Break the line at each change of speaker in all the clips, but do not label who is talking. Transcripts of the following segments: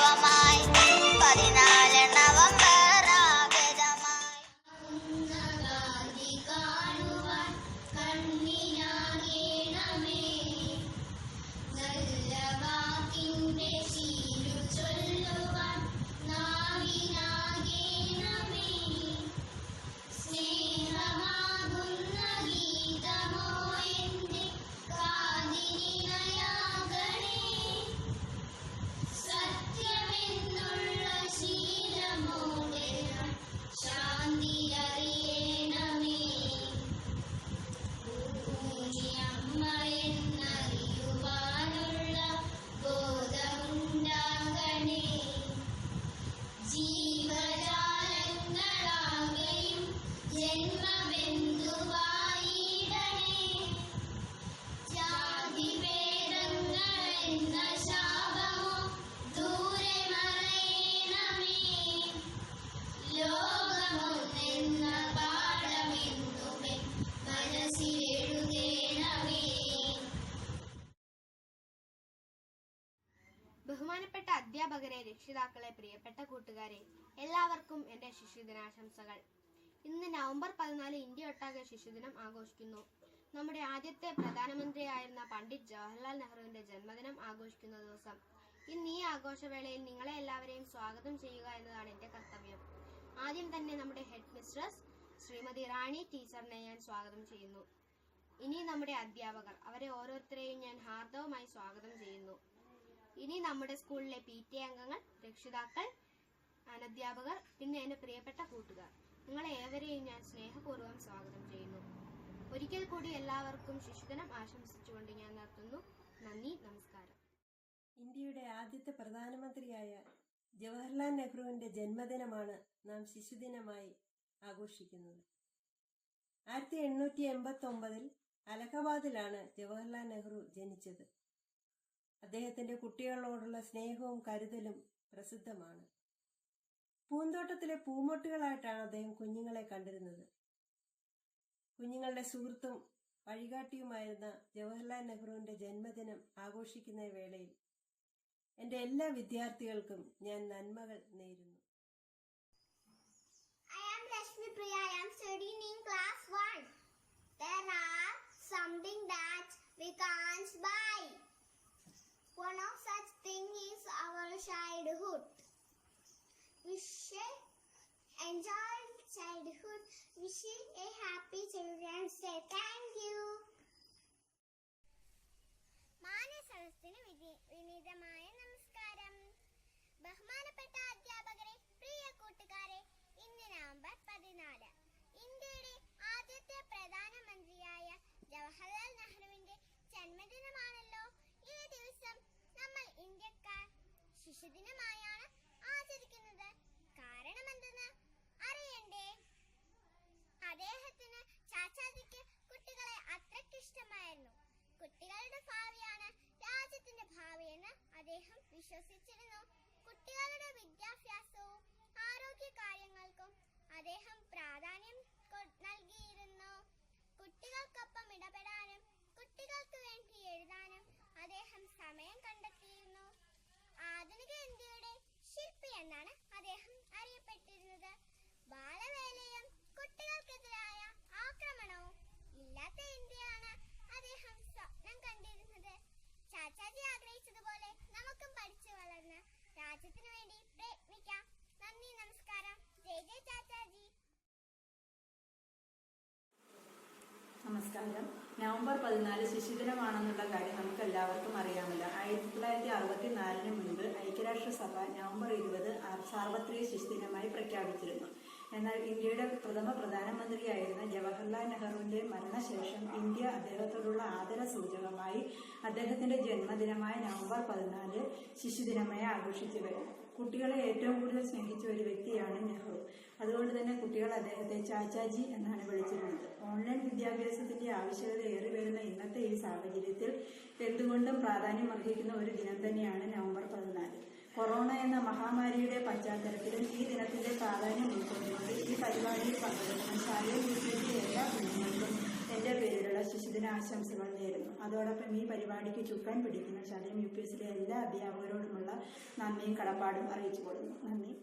ഉത്സവമായി പതിനാല്
രക്ഷിതാക്കളെ പ്രിയപ്പെട്ട കൂട്ടുകാരെ എല്ലാവർക്കും എന്റെ ശിശുദിനാശംസകൾ. ഇന്ന് നവംബർ പതിനാല് ഇന്ത്യ ഒട്ടാകെ ശിശുദിനം ആഘോഷിക്കുന്നു. നമ്മുടെ ആദ്യത്തെ പ്രധാനമന്ത്രിയായിരുന്ന പണ്ഡിറ്റ് ജവഹർലാൽ നെഹ്റുവിന്റെ ജന്മദിനം ആഘോഷിക്കുന്ന ദിവസം. ഇന്ന് ഈ ആഘോഷവേളയിൽ നിങ്ങളെ എല്ലാവരെയും സ്വാഗതം ചെയ്യുക എന്നതാണ് എന്റെ കർത്തവ്യം. ആദ്യം തന്നെ നമ്മുടെ ഹെഡ് മിസ്ട്രസ് ശ്രീമതി റാണി ടീച്ചറിനെ ഞാൻ സ്വാഗതം ചെയ്യുന്നു. ഇനി നമ്മുടെ അധ്യാപകർ അവരെ ഓരോരുത്തരെയും ഞാൻ ഹാർദവമായി സ്വാഗതം ചെയ്യുന്നു. ഇനി നമ്മുടെ സ്കൂളിലെ പി ടി അംഗങ്ങൾ രക്ഷിതാക്കൾ അനധ്യാപകർ പിന്നെ എന്റെ പ്രിയപ്പെട്ട കൂട്ടുകാർ. നിങ്ങളെ ഏവരെയും ഞാൻ സ്നേഹപൂർവം സ്വാഗതം ചെയ്യുന്നു. ഒരിക്കൽ കൂടി എല്ലാവർക്കും ശിശുദിനം ആശംസിച്ചുകൊണ്ട് ഞാൻ നിർത്തുന്നു. നന്ദി നമസ്കാരം.
ഇന്ത്യയുടെ ആദ്യത്തെ പ്രധാനമന്ത്രിയായ ജവഹർലാൽ നെഹ്റുവിന്റെ ജന്മദിനമാണ് നാം ശിശുദിനമായി ആഘോഷിക്കുന്നത്. ആയിരത്തി എണ്ണൂറ്റി എൺപത്തി ഒമ്പതിൽ അലഹബാദിലാണ് ജവഹർലാൽ നെഹ്റു ജനിച്ചത്. അദ്ദേഹത്തിന്റെ കുട്ടികളോടുള്ള സ്നേഹവും കരുതലും പ്രസിദ്ധമാണ് പൂന്തോട്ടത്തിലെ പൂമൊട്ടുകളായിട്ടാണ് അദ്ദേഹം കുഞ്ഞുങ്ങളെ കണ്ടിരുന്നത് കുഞ്ഞുങ്ങളുടെ സുഹൃത്തും വഴികാട്ടിയുമായിരുന്ന ജവഹർലാൽ നെഹ്റുവിന്റെ ജന്മദിനം ആഘോഷിക്കുന്ന വേളയിൽ എന്റെ എല്ലാ വിദ്യാർത്ഥികൾക്കും ഞാൻ നന്മകൾ നേരുന്നു
I am Priya. I am studying in class 1. There are something that we can't buy. One of such thing is our childhood. We should enjoy childhood. Wish you a happy Children's Day. Thank you. ശിശുദിനമായാണ് ആചരിക്കുന്നത്. കാരണമെന്തെന്ന് അറിയണ്ടേ? അദ്ദേഹത്തിന് ചാച്ചാജിക്ക് കുട്ടികളെ അത്രയ്ക്കിഷ്ടമായിരുന്നു കുട്ടികളുടെ ഭാവിയാണ് രാജ്യത്തിന്റെ ഭാവിയെന്ന് അദ്ദേഹം വിശ്വസിച്ചിരുന്നു. കുട്ടികളുടെ വിദ്യാഭ്യാസവും ആരോഗ്യ കാര്യങ്ങൾക്കും അദ്ദേഹം പ്രാധാന്യം നൽകിയിരുന്നു. കുട്ടികൾക്കൊപ്പം ഇടപെടാനും കുട്ടികൾക്ക് വേണ്ടി എഴുതാനും അദ്ദേഹം സമയം കണ്ടെത്തിയിരുന്നു. ആധുനിക ഇന്ത്യയുടെ ശില്പി എന്നാണ് അദ്ദേഹം അറിയപ്പെട്ടിരുന്നത്. ബാലവേലയും കുട്ടികൾക്കെതിരായ ആക്രമണവും ഇല്ലാത്ത ഇന്ത്യയാണ് അദ്ദേഹം സ്വപ്നം കണ്ടിരുന്നത്. ചാച്ചാജി ആഗ്രഹിച്ചതുപോലെ നമുക്കും പഠിച്ചു വളർന്ന് രാജ്യത്തിനു വേണ്ടി പ്രയത്നിക്കാം. നന്ദി നമസ്കാരം. ജയ ജയ ചാച്ചാജി.
നമസ്കാരം. നവംബർ പതിനാല് ശിശുദിനമാണെന്നുള്ള കാര്യം നമുക്ക് എല്ലാവർക്കും അറിയാമല്ലോ. ആയിരത്തി തൊള്ളായിരത്തി അറുപത്തി നാലിന് മുൻപ് ഐക്യരാഷ്ട്രസഭ നവംബർ ഇരുപത് സാർവത്രിക ശിശുദിനമായി പ്രഖ്യാപിച്ചിരുന്നു. എന്നാൽ ഇന്ത്യയുടെ പ്രഥമ പ്രധാനമന്ത്രിയായിരുന്ന ജവഹർലാൽ നെഹ്റുവിന്റെ മരണശേഷം ഇന്ത്യ അദ്ദേഹത്തോടുള്ള ആദര സൂചകമായി അദ്ദേഹത്തിന്റെ ജന്മദിനമായ നവംബർ പതിനാല് ശിശുദിനമായി ആഘോഷിച്ചു വരുന്നു കുട്ടികളെ ഏറ്റവും കൂടുതൽ സ്നേഹിച്ച ഒരു വ്യക്തിയാണ് നെഹ്റു. അതുകൊണ്ട് തന്നെ കുട്ടികൾ അദ്ദേഹത്തെ ചാച്ചാജി എന്നാണ് വിളിച്ചിരുന്നത്. ഓൺലൈൻ വിദ്യാഭ്യാസത്തിന്റെ ആവശ്യകത ഏറി വരുന്ന ഇന്നത്തെ ഈ സാഹചര്യത്തിൽ എന്തുകൊണ്ടും പ്രാധാന്യം അർഹിക്കുന്ന ഒരു ദിനം തന്നെയാണ് നവംബർ പതിനാല്. കൊറോണ എന്ന മഹാമാരിയുടെ പശ്ചാത്തലത്തിലും ഈ ദിനത്തിന്റെ പ്രാധാന്യം ഉൾക്കൊണ്ടുകൊണ്ട് ഈ പരിപാടിയിൽ പങ്കെടുക്കുന്ന ശാരീരിക എല്ലാ കുഞ്ഞുങ്ങൾക്കും എന്റെ പേരിലുള്ള ശിശുദിന
ശിശുദിന ആശംസകൾ നേരുന്നു അതോടൊപ്പം ഈ പരിപാടിക്ക് ചുക്കാൻ പിടിക്കുന്ന ചതയം യു പി എസിലെ എല്ലാ അധ്യാപകരോടുമുള്ള നന്ദിയും കടപ്പാടും അറിയിച്ചു കൊടുക്കുന്നു നന്ദി.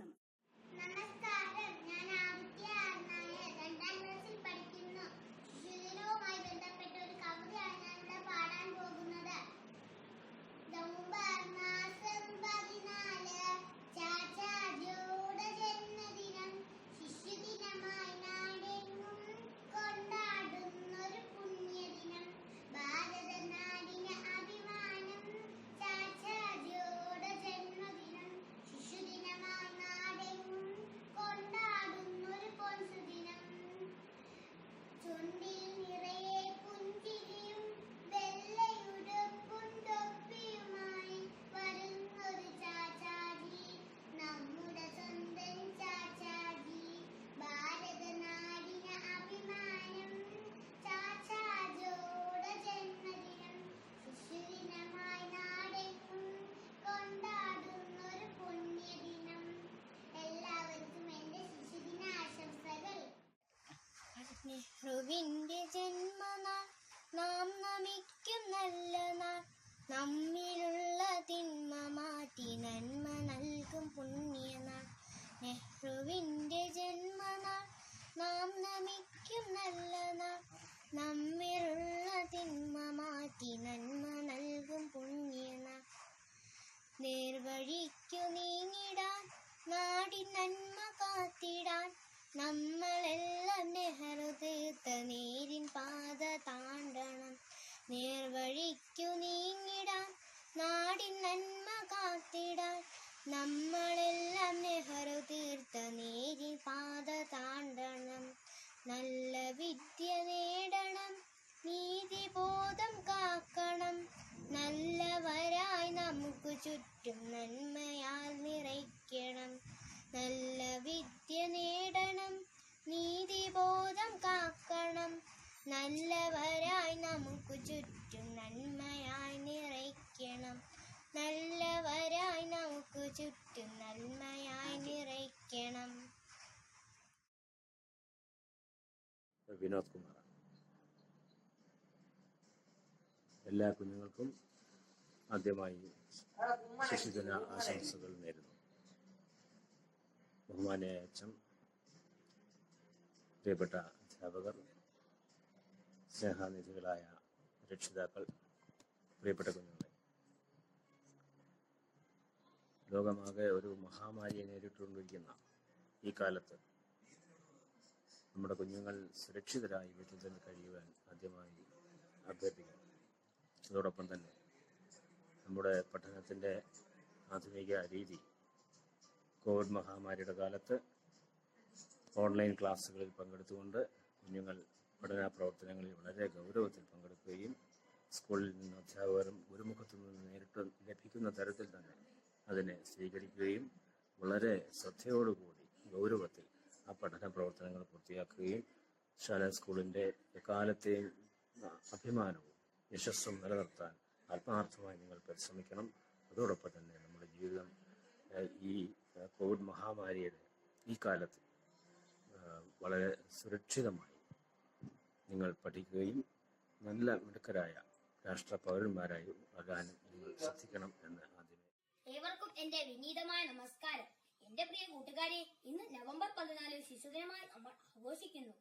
നെഹ്റുവിന്റെ ജന്മനാൾ നാം നമിക്കും നല്ല നാൾ. നമ്മിലുള്ള തിന്മ മാറ്റി നന്മ നൽകും പുണ്യനാൾ നെഹ്റുവിന്റെ ജന്മനാൾ നാം നമിക്കും നല്ല നാൾ. നമ്മിലുള്ള തിന്മ മാറ്റി നന്മ നൽകും പുണ്യനാൾ നേർവഴിക്കു നീങ്ങിടാൻ നാടി നന്മ കാത്തിടാൻ നമ്മളെല്ലാം നെഹ്റു തീർത്ത നേരിൻ പാത താണ്ടണം. നേർവഴിക്കു നീങ്ങിടാൻ നാടിൻ നന്മ കാത്തിടാൻ. നമ്മളെല്ലാം നെഹ്റു തീർത്ത നേരിൻ പാത താണ്ടണം. നല്ല വിദ്യ നേടണം.
വിനോദ് കുമാർ എല്ലാ കുഞ്ഞുങ്ങൾക്കും ആദ്യമായി ശിശുദിന ആശംസകൾ നേരുന്നു. ബഹുമാനിയായ അച്ഛൻ പ്രിയപ്പെട്ട അധ്യാപകർ സ്നേഹാനിധികളായ രക്ഷിതാക്കൾ പ്രിയപ്പെട്ട കുഞ്ഞുങ്ങളെ. ലോകമാകെ ഒരു മഹാമാരിയെ നേരിട്ടുകൊണ്ടിരിക്കുന്ന ഈ കാലത്ത് നമ്മുടെ കുഞ്ഞുങ്ങൾ സുരക്ഷിതരായി വീട്ടിൽ തന്നെ കഴിയുവാൻ ആദ്യമായി അഭ്യർത്ഥിക്കാം അതോടൊപ്പം തന്നെ നമ്മുടെ പഠനത്തിന്റെ ആധുനിക രീതി കോവിഡ് മഹാമാരിയുടെ കാലത്ത് ഓൺലൈൻ ക്ലാസ്സുകളിൽ പങ്കെടുത്തുകൊണ്ട് കുഞ്ഞുങ്ങൾ പഠന പ്രവർത്തനങ്ങളിൽ വളരെ ഗൗരവത്തിൽ പങ്കെടുക്കുകയും സ്കൂളിൽ നിന്ന് അധ്യാപകരും ഗുരുമുഖത്തു നിന്ന് നേരിട്ട് ലഭിക്കുന്ന തരത്തിൽ തന്നെ അതിനെ സ്വീകരിക്കുകയും വളരെ ശ്രദ്ധയോടുകൂടി ഗൗരവത്തിൽ ആ പഠന പ്രവർത്തനങ്ങൾ പൂർത്തിയാക്കുകയും ശാല സ്കൂളിന്റെ എക്കാലത്തെയും അഭിമാനവും യശസ്സും നിലനിർത്താൻ ആത്മാർത്ഥമായി നിങ്ങൾ പരിശ്രമിക്കണം. അതോടൊപ്പം തന്നെ നമ്മുടെ ജീവിതം ഈ കോവിഡ് മഹാമാരിയുടെ ഈ കാലത്ത് വളരെ സുരക്ഷിതമായി നിങ്ങൾ പഠിക്കുകയും നല്ല മിടുക്കരായ രാഷ്ട്ര പൗരന്മാരായി ആകാനും നിങ്ങൾ ശ്രദ്ധിക്കണം എന്ന് ആദ്യമേ
ഏവർക്കും എന്റെ വിനീതമായ നമസ്കാരം. എന്റെ പ്രിയ കൂട്ടുകാരെ ഇന്ന് നവംബർ പതിനാല് ശിശുദിനമായി നമ്മൾ ആഘോഷിക്കുന്നു.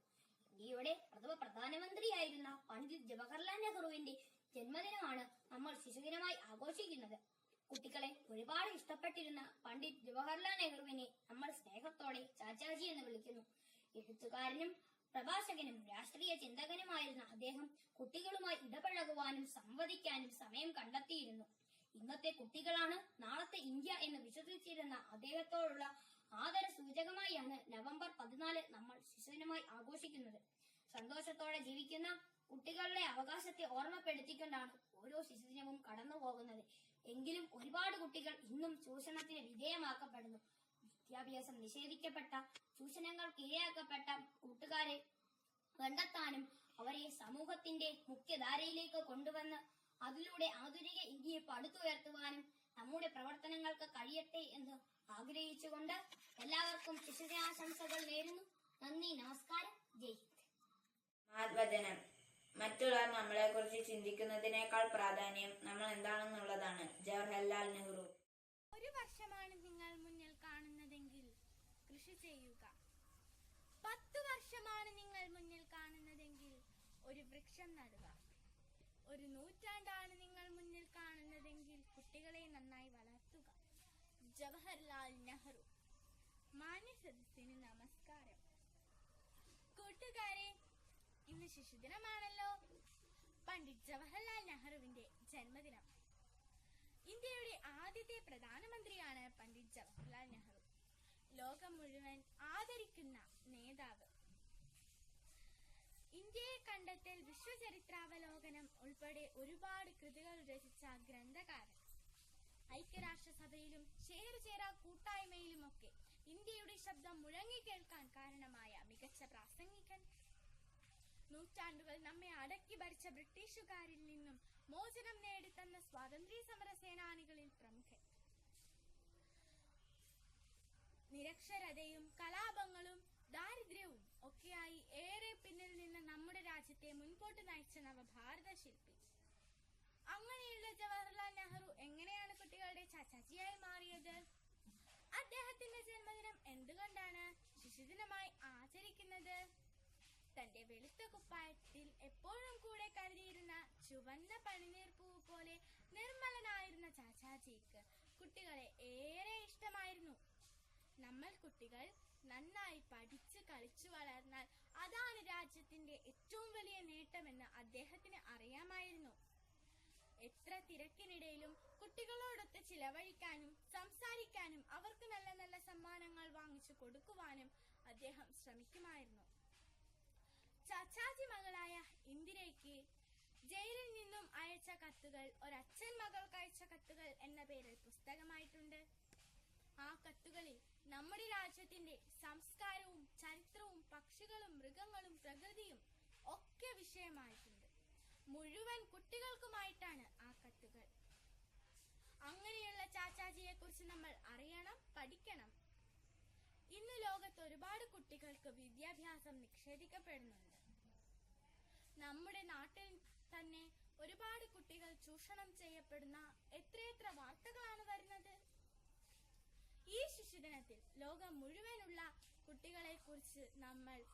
ഇന്ത്യയുടെ പ്രഥമ പ്രധാനമന്ത്രിയായിരുന്ന പണ്ഡിറ്റ് ജവഹർലാൽ നെഹ്റുവിന്റെ ജന്മദിനമാണ് നമ്മൾ ശിശുദിനമായി ആഘോഷിക്കുന്നത്. കുട്ടികളെ ഒരുപാട് ഇഷ്ടപ്പെട്ടിരുന്ന പണ്ഡിറ്റ് ജവഹർലാൽ നെഹ്റുവിനെ നമ്മൾ സ്നേഹത്തോടെ ചാച്ചാജി എന്ന് വിളിക്കുന്നു. എഴുത്തുകാരനും പ്രഭാഷകനും രാഷ്ട്രീയ ചിന്തകനുമായിരുന്ന അദ്ദേഹം കുട്ടികളുമായി ഇടപഴകുവാനും സംവദിക്കാനും സമയം കണ്ടെത്തിയിരുന്നു. ഇന്നത്തെ കുട്ടികളാണ് നാളത്തെ ഇന്ത്യ എന്ന് വിശ്വസിച്ചിരുന്ന അദ്ദേഹത്തോടുള്ള ആദര സൂചകമായാണ് നവംബർ പതിനാല് നമ്മൾ ശിശുദിനമായി ആഘോഷിക്കുന്നത്. സന്തോഷത്തോടെ ജീവിക്കുന്ന കുട്ടികളുടെ അവകാശത്തെ ഓർമ്മപ്പെടുത്തിക്കൊണ്ടാണ് ഓരോ ശിശുദിനവും കടന്നു പോകുന്നത്. എങ്കിലും ഒരുപാട് കുട്ടികൾ ഇന്നും ചൂഷണത്തിന് വിധേയമാക്കപ്പെടുന്നു. വിദ്യാഭ്യാസം നിഷേധിക്കപ്പെട്ട ചൂഷണങ്ങൾക്ക് ഇരയാക്കപ്പെട്ട കൂട്ടുകാരെ കണ്ടെത്താനും അവരെ സമൂഹത്തിന്റെ മുഖ്യധാരയിലേക്ക് കൊണ്ടുവന്ന് അതിലൂടെ ആധുനിക ഇന്ത്യയെ പടുത്തുയർത്തുവാനും നമ്മുടെ പ്രവർത്തനങ്ങൾക്ക് കഴിയട്ടെ എന്ന് ആഗ്രഹിച്ചുകൊണ്ട് എല്ലാവർക്കും ശിശുദിനാശംസകൾ നേരുന്നു. നന്ദി നമസ്കാരം. ജയ് ഹിന്ദ്.
മാധ്വചനം മറ്റുള്ളവർ നമ്മളെക്കുറിച്ച് ചിന്തിക്കുന്നതിനേക്കാൾ പ്രാധാന്യം നമ്മൾ എന്താണെന്നുള്ളതാണ്. ജവഹർലാൽ നെഹ്റു.
ഒരു വർഷമാണ് നിങ്ങൾ മുന്നിൽ കാണുന്നതെങ്കിൽ കൃഷി ചെയ്യുക. പത്തു വർഷമാണ് നിങ്ങൾ മുന്നിൽ കാണുന്നതെങ്കിൽ ഒരു വൃക്ഷം നടുക. ഒരു നൂറ്റാണ്ടാണ് നിങ്ങൾ മുന്നിൽ കാണുന്നതെങ്കിൽ കുട്ടികളെ നന്നായി വളർത്തുക. ജവഹർലാൽ നെഹ്റു. മാന്യ സദസ്സിന് നമസ്കാരം. കൂട്ടുകാരെ ഇന്ന് ശിശുദിനമാണല്ലോ. പണ്ഡിറ്റ് ജവഹർലാൽ നെഹ്റുവിന്റെ ജന്മദിനം. ഇന്ത്യയുടെ ആദ്യത്തെ പ്രധാനമന്ത്രിയാണ് പണ്ഡിറ്റ് ജവഹർലാൽ നെഹ്റു. ലോകം മുഴുവൻ ആദരിക്കുന്ന നേതാവ് ഇന്ത്യയെ കണ്ടെത്തൽ വിശ്വചരിത്രാവലോകനം ഉൾപ്പെടെ ഒരുപാട് കൃതികൾ രചിച്ച ഗ്രന്ഥകാരൻ. ഐക്യരാഷ്ട്രസഭയിലും ചേരുചേരാ കൂട്ടായ്മയിലുമൊക്കെ ഇന്ത്യയുടെ ശബ്ദം മുഴങ്ങി കേൾക്കാൻ കാരണമായ മികച്ച പ്രാസംഗികൻ. നൂറ്റാണ്ടുകൾ നമ്മെ അടക്കി ഭരിച്ച ബ്രിട്ടീഷുകാരിൽ നിന്നും മോചനം നേടിത്തന്ന സ്വാതന്ത്ര്യ സമര സേനാനികളിൽ പ്രമുഖൻ. നിരക്ഷരതയും കലാപങ്ങളും ദാരിദ്ര്യവും ഒക്കെയായി ഏറെ പിന്നിൽ നിന്ന് നമ്മുടെ രാജ്യത്തെ മുൻപോട്ട് നയിച്ച നവഭാരത ശില്പി. അങ്ങനെയുള്ള ജവഹർലാൽ നെഹ്റു എങ്ങനെയാണ് കുട്ടികളുടെ ചാച്ചാജിയായി മാറിയത്? അദ്ദേഹത്തിന്റെ ജന്മദിനം എന്തുകൊണ്ടാണ് ശിശുദിനമായി ആചരിക്കുന്നത്? തന്റെ വെളുത്ത കുപ്പായത്തിൽ എപ്പോഴും കൂടെ കരുതിയിരുന്ന ചുവന്ന പനിനീർ പൂവ് പോലെ നിർമ്മലനായിരുന്ന ചാച്ചാജിക്ക് കുട്ടികളെ ഏറെ ഇഷ്ടമായിരുന്നു. നമ്മൾ കുട്ടികൾ നന്നായി പഠിച്ച് കളിച്ചു വളർന്നാൽ അതാണ് രാജ്യത്തിന്റെ ഏറ്റവും വലിയ നേട്ടമെന്ന് അദ്ദേഹത്തിന് അറിയാമായിരുന്നു. എത്ര തിരക്കിനിടയിലും കുട്ടികളോടൊത്ത് ചിലവഴിക്കാനും സംസാരിക്കാനും അവർക്ക് നല്ല നല്ല സമ്മാനങ്ങൾ വാങ്ങിച്ചു കൊടുക്കുവാനും അദ്ദേഹം ശ്രമിക്കുമായിരുന്നു. ചാച്ചാജി മകളായ ഇന്ദിരയ്ക്ക് ജയിലിൽ നിന്നും അയച്ച കത്തുകൾ ഒരച്ഛൻ മകൾക്ക് അയച്ച കത്തുകൾ എന്ന പേരിൽ പുസ്തകമായിട്ടുണ്ട്. ആ കത്തുകളിൽ നമ്മുടെ രാജ്യത്തിന്റെ സംസ്കാരവും പക്ഷികളും മൃഗങ്ങളും പ്രകൃതിയും ഒക്കെ വിഷയമായിട്ടുണ്ട്. മുഴുവൻ കുട്ടികൾക്കുമായിട്ടാണ് ആ കത്തുകൾ. അങ്ങനെയുള്ള ചാച്ചാജിയെ കുറിച്ച് നമ്മൾ അറിയണം പഠിക്കണം. ഇന്ന് ലോകത്ത് ഒരുപാട് കുട്ടികൾക്ക് വിദ്യാഭ്യാസം നിഷേധിക്കപ്പെടുന്നുണ്ട്. നമ്മുടെ നാട്ടിൽ തന്നെ ഒരുപാട് കുട്ടികൾ ചൂഷണം ചെയ്യപ്പെടുന്ന എത്രയെത്ര വാർത്തകളാണ് വരുന്നത്? ഈ ശിശുദിനത്തിൽ ലോകം മുഴുവനുള്ള കുട്ടികളെ കുറിച്ച് നമ്മൾ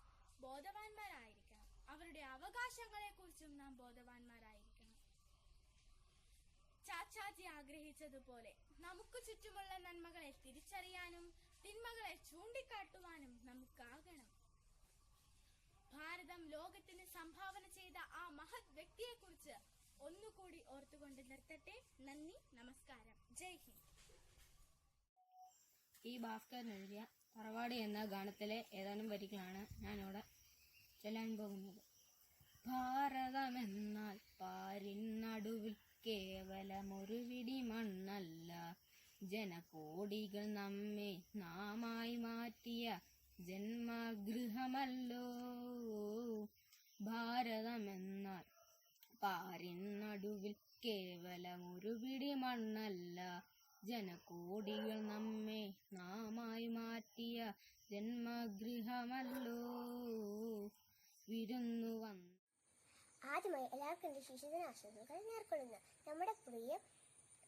ബോധവാന്മാരായിരിക്കണം. അവരുടെ അവകാശങ്ങളെ കുറിച്ചും നാം ബോധവാന്മാരായിരിക്കണം. ചാച്ചാജി ആഗ്രഹിച്ചതുപോലെ നമുക്ക് ചുറ്റുമുള്ള നന്മകളെ തിരിച്ചറിയാനും തിന്മകളെ ചൂണ്ടിക്കാട്ടുവാനും നമുക്കാകണം. ഭാരതം ലോകത്തിന് സംഭാവന ചെയ്ത ആ മഹത് വ്യക്തിയെക്കുറിച്ച് ഒന്നുകൂടി ഓർത്തുകൊണ്ട് നിർത്തട്ടെ. നന്ദി നമസ്കാരം. ജയ് ഹിന്ദ്.
ഈ ഭാസ്കരൻ എഴുതിയ തറവാടി എന്ന ഗാനത്തിലെ ഏതാനും വരികളാണ് ഞാനിവിടെ ചൊല്ലാൻ പോകുന്നത്. ഭാരതമെന്നാൽ പാരിൻ നടുവിൽ കേവലമൊരു വിടി മണ്ണല്ല. ജനകോടികൾ നമ്മെ നാമായി മാറ്റിയ ജന്മഗൃഹമല്ലോ. ഭാരതമെന്നാൽ പാരിൻ നടുവിൽ കേവലമൊരു വിടി മണ്ണല്ല. ജനകോടികൾ നമ്മെ നാമായി മാറ്റിയ ജന്മഗൃഹമല്ലോ. വിരുന്നു വന്നു.
ആദ്യമായി എല്ലാവർക്കും എന്റെ ശിശുദിനാശംസകൾ നേർക്കൊള്ളുന്നു. നമ്മുടെ പ്രിയ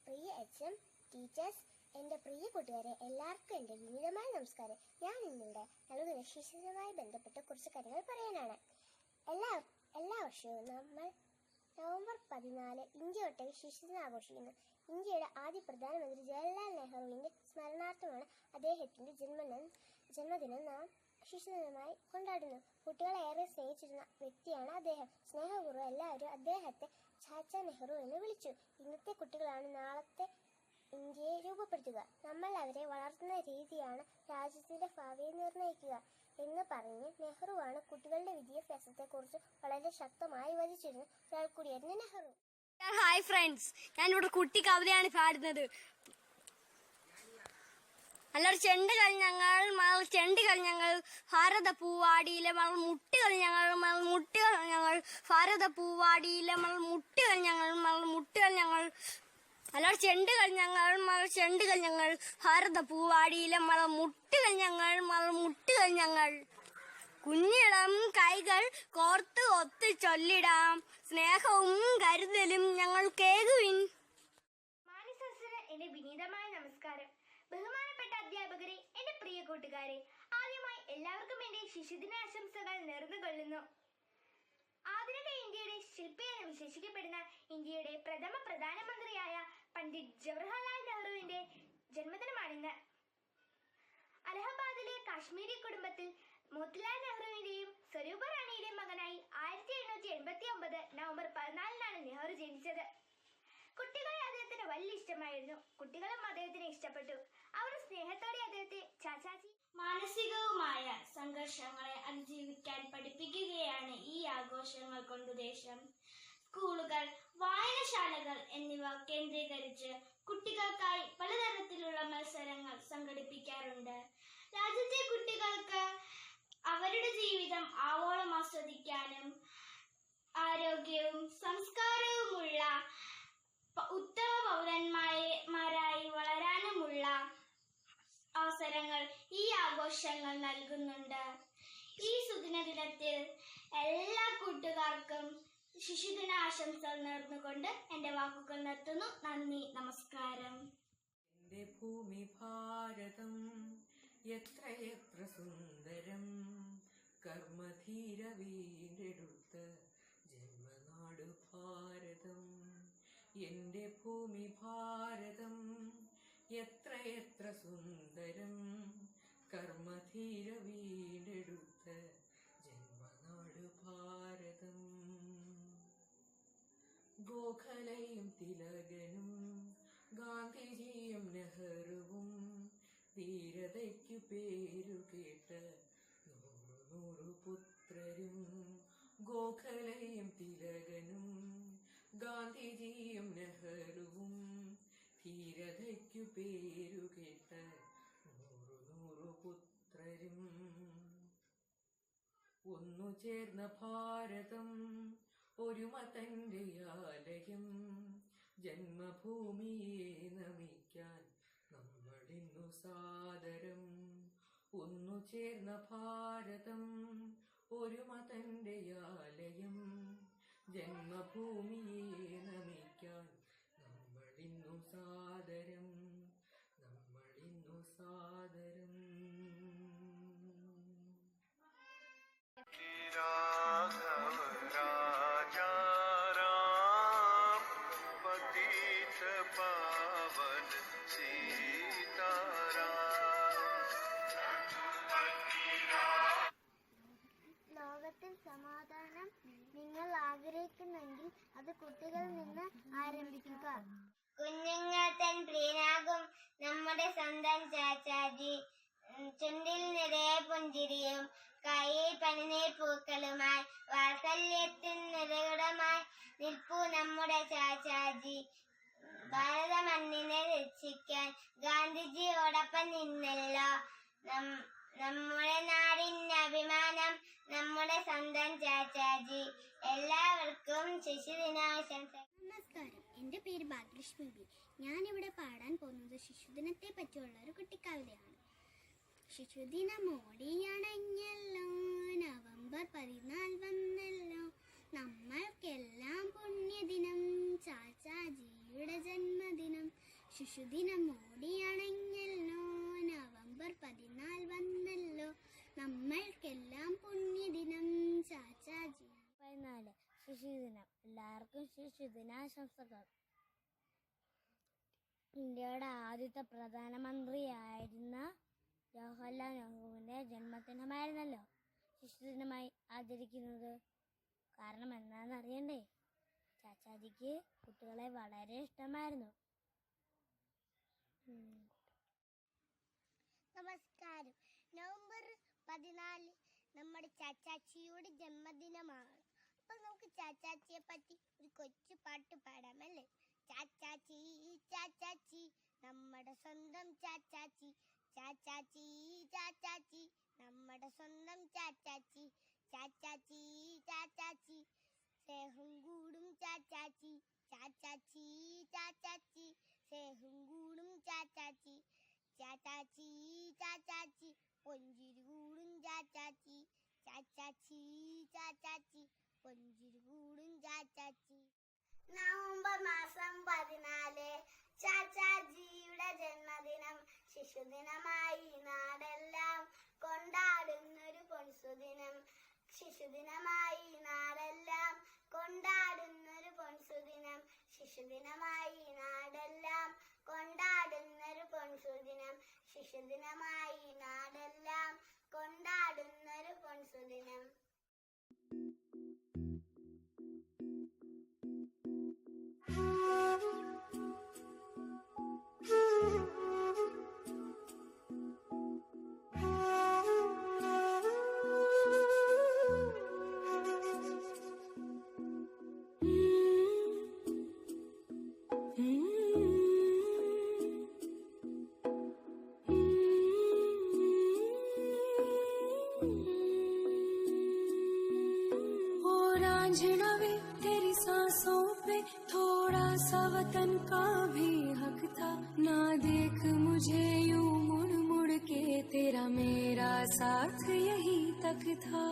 പ്രിയ എച്ച് എം ടീച്ചേഴ്സ് എന്റെ പ്രിയ കൂട്ടുകാരെ എല്ലാവർക്കും എന്റെ വിനീതമായ നമസ്കാരം. ഞാൻ ഇന്നിവിടെ നൽകുന്ന ശിശുദിനവുമായി ബന്ധപ്പെട്ട കുറച്ച് കാര്യങ്ങൾ പറയാനാണ്. എല്ലാ എല്ലാ വർഷവും നമ്മൾ നവംബർ പതിനാല് ഇന്ത്യ ഒട്ടകെ ശിശുദിനം ആഘോഷിക്കുന്നു. ഇന്ത്യയുടെ ആദ്യ പ്രധാനമന്ത്രി ജവഹർലാൽ നെഹ്റുവിന്റെ സ്മരണാർത്ഥമാണ് അദ്ദേഹത്തിന്റെ ജന്മദിനം. ജന്മദിനം നാം ശിശുദിനമായി കൊണ്ടാടുന്നു. കുട്ടികളെ ഏറെ സ്നേഹിച്ചിരുന്ന വ്യക്തിയാണ് അദ്ദേഹം. സ്നേഹപൂർവം എല്ലാവരും അദ്ദേഹത്തെ ചാച്ച നെഹ്റു എന്ന് വിളിച്ചു. ഇന്നത്തെ കുട്ടികളാണ് നാളത്തെ ഇന്ത്യയെ രൂപപ്പെടുത്തുക. നമ്മൾ അവരെ വളർത്തുന്ന രീതിയാണ് രാജ്യത്തിന്റെ ഭാവിയെ നിർണയിക്കുക. എന്ന് പറഞ്ഞ് നെഹ്റുവാണ് കുട്ടികളുടെ വിദ്യാഭ്യാസത്തെക്കുറിച്ച് വളരെ ശക്തമായി വധിച്ചിരുന്ന ഒരാൾ കൂടിയായിരുന്നു നെഹ്റു.
ഹായ് ഫ്രണ്ട്സ് ഞാനിവിടെ കുട്ടി കവിതയാണ് പാടുന്നത്. നല്ലൊരു ചെണ്ട് കളിഞ്ഞങ്ങൾ മകൾ ചെണ്ട് കളിഞ്ഞങ്ങൾ ഭാരത പൂവാടിയിലെ മകൾ മുട്ട് ഞങ്ങൾ മകൾ മുട്ട് ഞങ്ങൾ ഭാരത പൂവാടിയിലെ മകൾ മുട്ട് ഞങ്ങൾ മകൾ മുട്ട് കളിഞ്ഞങ്ങൾ നല്ലൊരു ചെണ്ട് ഞങ്ങൾ മകൾ ചെണ്ട് കഴിഞ്ഞങ്ങൾ ഭാരത പൂവാടിയിലെ മകൾ മുട്ട് കഴിഞ്ഞങ്ങൾ മകൾ മുട്ട് കഴിഞ്ഞങ്ങൾ
കുഞ്ഞിളം കൈകൾ കോർത്ത് ഒത്തു ചൊല്ലിടാം സ്നേഹവും കരുതലും ഞങ്ങൾ കേകുവിൻ
എന്റെ വിനീതമായ നമസ്കാരം. ബഹുമാനപ്പെട്ട അധ്യാപകരെ എന്റെ പ്രിയ കൂട്ടുകാരെ ആദ്യമായി എല്ലാവർക്കും എന്റെ ശിശുദിനാശംസകൾ നേർന്നുകൊള്ളുന്നു. ആധുനിക ഇന്ത്യയുടെ ശില്പി എന്ന് വിശേഷിക്കപ്പെടുന്ന ഇന്ത്യയുടെ പ്രഥമ പ്രധാനമന്ത്രിയായ പണ്ഡിറ്റ് ജവഹർലാൽ നെഹ്റുവിന്റെ ജന്മദിനമാണിന്ന്. അലഹബാദിലെ കാശ്മീരി കുടുംബത്തിൽ മോത്തിലാൽ നെഹ്റുവിന്റെയും സ്വരൂപ റാണിയുടെയും മകനായി ആയിരത്തി എണ്ണൂറ്റി എൺപത്തി ഒമ്പത് നവംബർ പതിനാലിനാണ് നെഹ്റു ജനിച്ചത് കുട്ടികളെ അദ്ദേഹത്തിന് വലിയ ഇഷ്ടമായിരുന്നു. കുട്ടികളും അദ്ദേഹത്തിന് ഇഷ്ടപ്പെട്ടു. അവർ സ്നേഹത്തോടെ അദ്ദേഹത്തെ ചാച്ചാജി
മാനസികവുമായ സംഘർഷങ്ങളെ അതിജീവിക്കാൻ പഠിപ്പിക്കുകയാണ് ഈ ആഘോഷങ്ങൾ കൊണ്ട് ദേശം സ്കൂളുകൾ വായനശാലകൾ എന്നിവ കേന്ദ്രീകരിച്ച് കുട്ടികൾക്കായി പലതരത്തിലുള്ള മത്സരങ്ങൾ സംഘടിപ്പിക്കാറുണ്ട്. രാജ്യത്തെ കുട്ടികൾക്ക് അവരുടെ ജീവിതം ആവോളം ആസ്വദിക്കാനും ആരോഗ്യവും സംസ്കാരവുമുള്ള ഉത്തമ പൗരന്മാരായി വളരാനുമുള്ള അവസരങ്ങൾ ഈ ആഘോഷങ്ങൾ നൽകുന്നുണ്ട്. ഈ സുദിന ദിനത്തിൽ എല്ലാ കൂട്ടുകാർക്കും ശിശുദിന ആശംസകൾ നേർന്നുകൊണ്ട് എന്റെ വാക്കുകൾ നിർത്തുന്നു. നന്ദി നമസ്കാരം.
എന്റെ ഭൂമി ഭാരതം എത്രയെത്ര സുന്ദരം. കർമ്മധീര വീണ്ടെടുത്ത ജന്മനാട് ഭാരതം. എന്റെ ഭൂമി ഭാരതം എത്രയെത്ര സുന്ദരം കർമ്മധീര വീണ്ടെടുത്ത ജന്മനാട് ഭാരതം. ഗോഖലയും തിലകനും ഗാന്ധിജിയും നെഹ്റുവും ധീരതയ്ക്കു പേരു കേട്ട നൂറു നൂറു പുത്രരും ഗോഖലയും തിലകനും ഗാന്ധിജിയും നെഹ്റുവും ധീരതയ്ക്കു പേരു കേട്ട് നൂറു നൂറു പുത്രരും. ഒന്നു ചേർന്ന ഭാരതം ഒരുമ തന്റെ ആലയം. ജന്മഭൂമിയെ നമിക്കാൻ നമ്മളിന്നു സാദരം. ഒന്നു ചേർന്ന ഭാരതം ഒരുമ തന്റെ ആലയം. ജന്മഭൂമിയെ നമിക്കാൻ നമ്മളിന്നു സാദരം നമ്മളിന്നു സാദരം.
ശ്രീരാധ
നമസ്കാരം. എന്റെ പേര് ഭാഗ്യലക്ഷ്മി ബി. ഞാനിവിടെ പാടാൻ പോകുന്നത് ശിശുദിനത്തെ പറ്റിയുള്ള ഒരു കുട്ടിക്കവിതയാണ്. ശിശുദിനം ഓടിയണഞ്ഞല്ലോ നവംബർ പതിനാല് വന്നല്ലോ. നമ്മൾക്കെല്ലാം പുണ്യദിനം ചാച്ചാജിയുടെ ജന്മദിനം. ശിശുദിനം ഓടിയണഞ്ഞല്ലോ നവംബർ പതിനാല് വന്നല്ലോ. നമ്മൾക്കെല്ലാം പുണ്യദിനം ചാച്ചാജി.
പതിനാല്. ശിശുദിനം എല്ലാവർക്കും ശിശുദിനാശംസകൾ ഇന്ത്യയുടെ ആദ്യത്തെ പ്രധാനമന്ത്രിയായിരുന്ന ജവഹർലാൽ നെഹ്റുവിന്റെ ജന്മദിനമായിരുന്നല്ലോ. ശിശുദിനമായി ആചരിക്കുന്നത് കാരണം എന്താണെന്ന് അറിയണ്ടേ? ചാച്ചാജിക്ക് കുട്ടികളെ വളരെ ഇഷ്ടമായിരുന്നു.
നമസ്കാരം. നവംബർ പതിനാല് നമ്മുടെ ചാച്ചാച്ചിയുടെ ജന്മദിനമാണ്. അപ്പൊ നമുക്ക് ചാച്ചാച്ചിയെ പറ്റി ഒരു കൊച്ചു പാട്ട് പാടാമല്ലേ ചാച്ചാച്ചി ചാച്ചാച്ചി നമ്മുടെ സ്വന്തം ചാച്ചാച്ചി ചാച്ചാച്ചി ചാച്ചാച്ചി നമ്മുടെ സ്വന്തം ചാച്ചാച്ചി ചാച്ചാച്ചി ചാച്ചാച്ചി സ്നേഹം കൂടും ചാച്ചാച്ചി ചാച്ചാച്ചി ചാച്ചാച്ചി സ്നേഹം കൂടും ചാച്ചാച്ചി ചാച്ചാച്ചി ചാച്ചാച്ചി പൊഞ്ചിരി കൂടും ചാച്ചാച്ചി
ചാച്ചാച്ചി ചാച്ചാച്ചി കൊഞ്ചിരി കൂടും ചാച്ചാച്ചി.
നവംബർ മാസം പതിനാല് ചാച്ചാജിയുടെ ജന്മദിനം. ശിശുദിനമായി നാടെല്ലാം കൊണ്ടാടുന്നൊരു പൊൻസുദിനം. ശിശുദിനമായി നാടെല്ലാം കൊണ്ടാടുന്നൊരു പൊൻസുദിനം. ശിശുദിനമായി നാടെല്ലാം കൊണ്ടാടുന്നൊരു പൊൻസുദിനം. ശിശുദിനമായി നാടെല്ലാം കൊണ്ടാടുന്നൊരു പൊൻസുദിനം.
सा वतन का भी हक था। ना देख मुझे यूँ मुड़ मुड़ के, तेरा मेरा साथ यही तक था।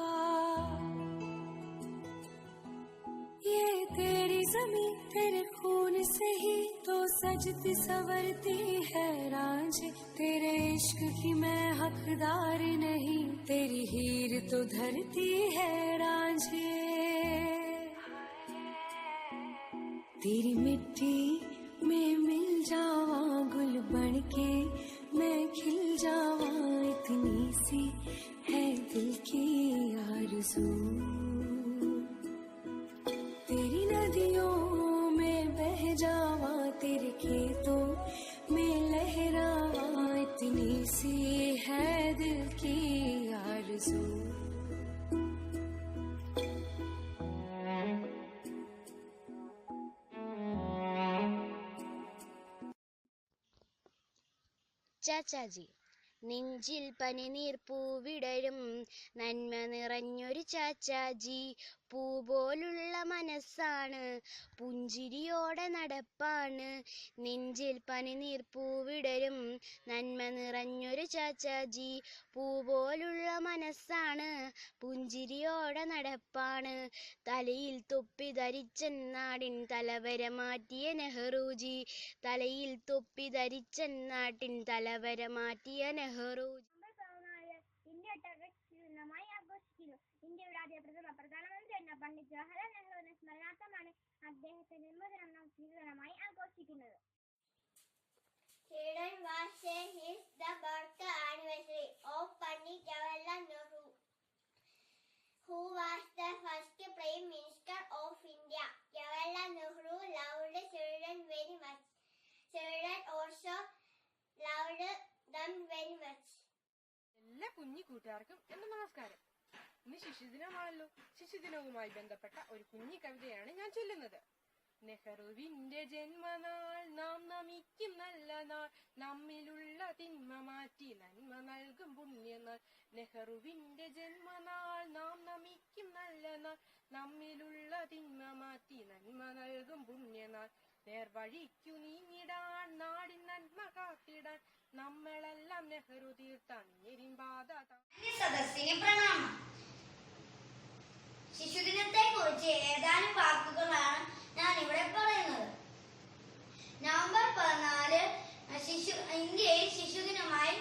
ये तेरी जमी तेरे खून से ही तो सजती सवरती है रांझ। तेरे इश्क की मैं हकदार नहीं, तेरी हीर तो धरती है रांझे। तेरी मिट्टी
ചാച്ചാജി നെഞ്ചിൽ പനിനീർ പൂവിടരും നന്മ നിറഞ്ഞൊരു ചാച്ചാജി. പൂ പോലുള്ള മനസ്സാണ്. പുഞ്ചിരിയോടെ നടപ്പാണ്. നെഞ്ചിൽ പനിനീർ പൂവിടരും. നന്മ നിറഞ്ഞൊരു ചാച്ചാജി. പൂ പോലുള്ള മനസ്സാണ്. പുഞ്ചിരിയോടെ നടപ്പാണ്. തലയിൽ തൊപ്പി ധരിച്ചൻ നാടിൻ തലവര മാറ്റിയ നെഹ്റുജി. തലയിൽ തൊപ്പി ധരിച്ചൻ നാട്ടിൻ തലവര മാറ്റിയ നെഹ്റുജി
ഇന്ത്യ ഒട്ടകമായി ആഘോഷിക്കുന്നു ഇന്ത്യയുടെ ആദ്യ പ്രഥമ എന്ന പണ്ഡിറ്റ് ജവഹർലാൽ നെഹ്റുവിന്റെ സ്മരണാർത്ഥമാണ് അദ്ദേഹത്തെ ജന്മദിനം നാം സ്വീകരണമായി ആഘോഷിക്കുന്നത്
Children was say is the birth anniversary of Pandit Jawaharlal Nehru, who was the first Prime Minister of India. Jawaharlal Nehru loved children very much. Children also loved them very much.
എല്ലാ കുഞ്ഞു കൂട്ടുകാർക്കും എന്റെ നമസ്കാരം ഇന്ന് ശിശുദിനമാണല്ലോ ശിശുദിനവുമായി ബന്ധപ്പെട്ട ഒരു കുഞ്ഞി കവിതയാണ് ഞാൻ ചൊല്ലുന്നത്. നെഹ്റുവിന്റെ ജന്മനാൾ നാം നമിക്കും നല്ല നാൾ നമ്മിലുള്ള തിന്മ മാറ്റി നന്മ നൽകും പുണ്യനാൾ. നെഹ്റുവിന്റെ ജന്മനാൾ നാം നമിക്കും നല്ല നാൾ നമ്മിലുള്ള തിന്മ മാറ്റി നന്മ നൽകും പുണ്യനാൾ. നേർവഴിക്കു നീങ്ങിടാൻ നാടി നന്മ കാത്തിടാൻ നമ്മളെല്ലാം നെഹ്റു തീർത്താണ് എരിമ്പാത
സദസ്സിന് പ്രണാമം. ശിശുദിനത്തെ കുറിച്ച് ഏതാനും വാക്കുകളാണ് ഞാൻ ഇവിടെ പറയുന്നത്. നവംബർ പതിനാല് ശിശു ഇന്ത്യയിൽ ശിശുദിനമായി